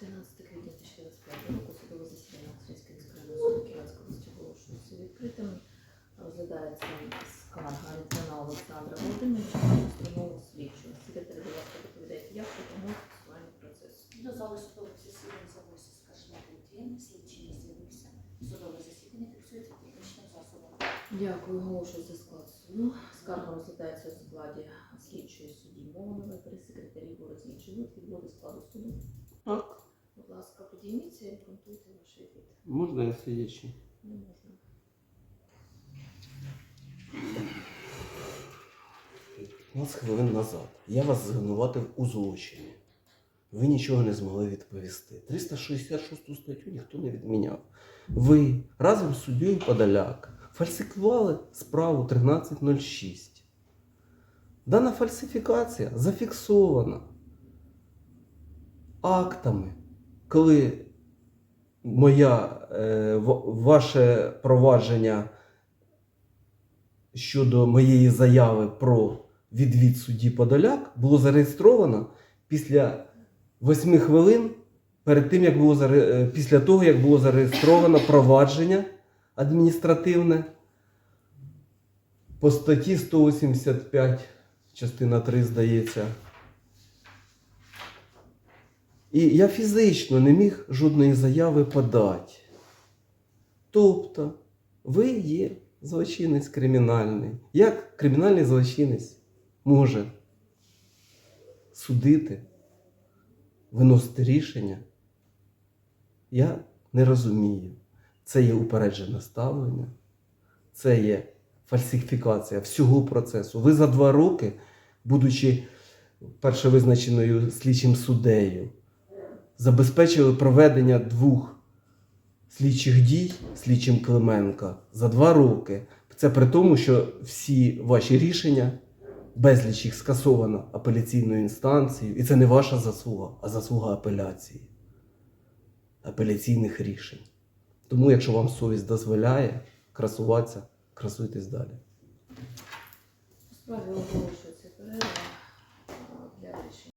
14 квітня 2025 року судове засідання Української міськрайонної суду Кіровської області оголошується відкритим. Розглядається скарга Літвина Олександра Володимировича установу слідчого. Секретарі, будь ласка, доповідайте, як допомогти фіксуванню процесу. До зали судових засідань завозять скаржник Литвин, слідчий не з'явився. Судове засідання фіксується технічним засобом. Дякую, оголошується склад суду. Скарга розглядається у складі слідчої судді Мованової, при секретарі Борозні. Підійміться і обґрунтуйте ваш відвід. можна я сидячи? Не можна. Нас хвилин назад. Я вас звинуватив у злочині. Ви нічого не змогли відповісти. 366 статтю ніхто не відміняв. Ви разом з суддєю Подоляк фальсифікували справу 1306. Дана фальсифікація зафіксована актами, коли моя, е, ваше провадження щодо моєї заяви про відвід судді Подоляк було зареєстровано після 8 хвилин перед тим, як було е, після того, як було зареєстровано провадження адміністративне по статті 185, частина 3, здається. І я фізично не міг жодної заяви подати. Тобто, ви є злочинець кримінальний. Як кримінальний злочинець може судити, виносити рішення? Я не розумію. Це є упереджене ставлення, це є фальсифікація всього процесу. Ви за два роки, будучи перше визначеною слідчим суддею, забезпечили проведення двох слідчих дій слідчим Клименка за два роки. Це при тому, що всі ваші рішення, безліч їх скасовано апеляційною інстанцією, і це не ваша заслуга, а заслуга апеляції, апеляційних рішень. Тому, якщо вам совість дозволяє красуватися, красуйтесь далі.